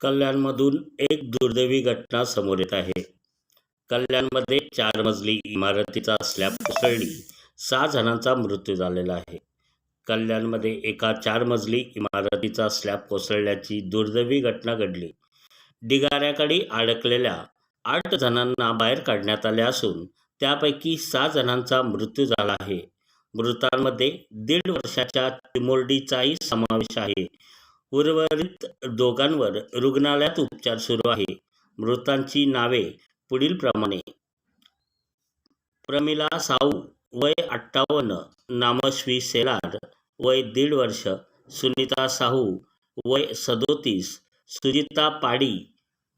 कल्याणमधून एक दुर्दैवी घटना समोर येत आहे. कल्याणमध्ये चार मजली इमारतीचा स्लॅब कोसळली सहा जणांचा मृत्यू झालेला आहे. कल्याणमध्ये एका चार मजली इमारतीचा स्लॅब कोसळल्याची दुर्दैवी घटना घडली. ढिगाऱ्याकडे अडकलेल्या आठ जणांना बाहेर काढण्यात आले असून त्यापैकी सहा जणांचा मृत्यू झाला आहे. मृतांमध्ये दीड वर्षाच्या चिमुरडीचाही समावेश आहे. उर्वरित दोघांवर रुग्णालयात उपचार सुरू आहे. मृतांची नावे पुढील प्रमाणे. प्रमिला साऊ वय अठ्ठावन्न नामश्वी सेलार वय दीड वर्ष सुनीता साहू वय सदोतीस सुजिता पाडी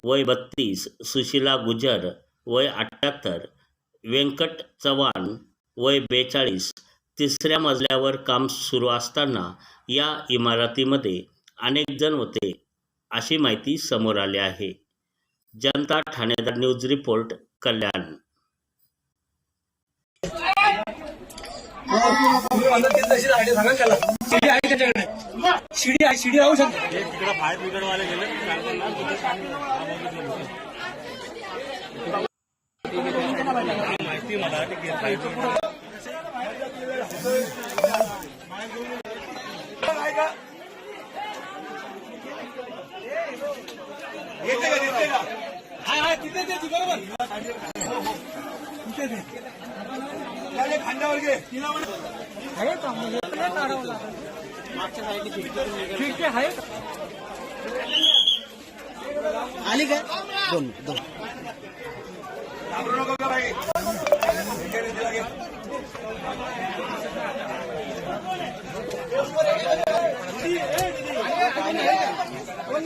वय बत्तीस सुशीला गुजर वय अठ्ठ्याहत्तर व्यंकट चव्हाण वय बेचाळीस तिसऱ्या मजल्यावर काम सुरू असताना या इमारतीमध्ये अनेक जण होते अशी माहिती समोर आली आहे. Janata Thanedar news report Kalyan. तशी आयडिया सांगा त्याला शिडी आहे त्याच्याकडे शिडी घेते का घेते का हाय हाय तिथे ते बरोबर तिथे ते खांद्यावर घे तिला म्हणे आहे का मागच्या साईडने खिडकी आहे आली का? दोन दोन घाबरू नको का बाई हे